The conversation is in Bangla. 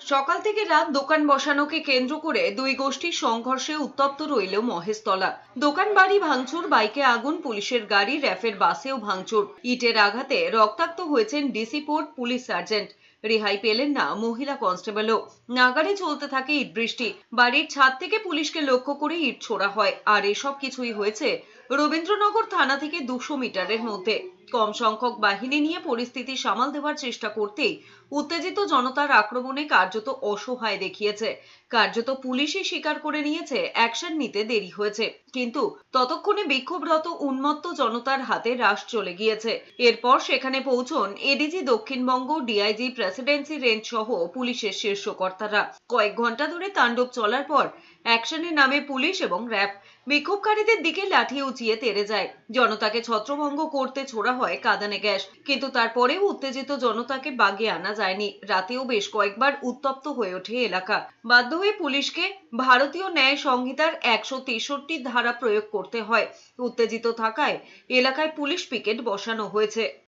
সকাল থেকে রাত দোকান বসানোকে কেন্দ্র করে দুই গোষ্ঠীর সংঘর্ষে উত্তপ্ত রইল মহেশতলা। দোকান বাড়ি ভাঙচুর, বাইকে আগুন, পুলিশের গাড়ি, র্যাফের বাসেও ভাঙচুর। ইটের আঘাতে রক্তাক্ত হয়েছেন ডিসি পোর্ট পুলিশ সার্জেন্ট। রেহাই পেলেন না মহিলা কনস্টেবলও। নাগারে চলতে থাকে ইট বৃষ্টি। বাড়ির ছাদ থেকে পুলিশকে লক্ষ্য করে ইট ছোড়া হয়। আর এসব কিছুই হয়েছে রবীন্দ্রনগর থানা থেকে দুশো মিটারের মধ্যে। কম সংখ্যক বাহিনী নিয়ে পরিস্থিতি সামাল দেওয়ার চেষ্টা করতেই উত্তেজিত জনতার আক্রমণে কার্যত অসহায় দেখিয়েছে। কার্যত পুলিশই স্বীকার করে নিয়েছে, অ্যাকশন নিতে দেরি হয়েছে। কিন্তু ততক্ষণে বিক্ষোভরত উন্মত্ত জনতার হাতে রাশ চলে গিয়েছে। এরপর সেখানে পৌঁছন ADG Dakshinbanga, DIG presidency range সহ পুলিশের শীর্ষ কর্তারা কয়েক ঘণ্টা ধরে তাণ্ডব চলার পর অ্যাকশনে নামে পুলিশ এবং র্যাব। বিক্ষোভকারীদের দিকে লাঠি উঁচিয়ে তেড়ে যায়। জনতাকে ছত্রভঙ্গ করতে ছোড়া হয় কাঁদানে গ্যাস, কিন্তু তারপরেও উত্তেজিত জনতাকে বাগে আনা যায়নি। রাতেও বেশ কয়েকবার উত্তপ্ত হয়ে ওঠে এলাকা। বাধ্য হয়ে পুলিশকে ভারতীয় ন্যায় সংহিতার একশো তেষট্টি ধারা প্রয়োগ করতে হয়। উত্তেজিত থাকায় এলাকায় পুলিশ পিকেট বসানো হয়েছে।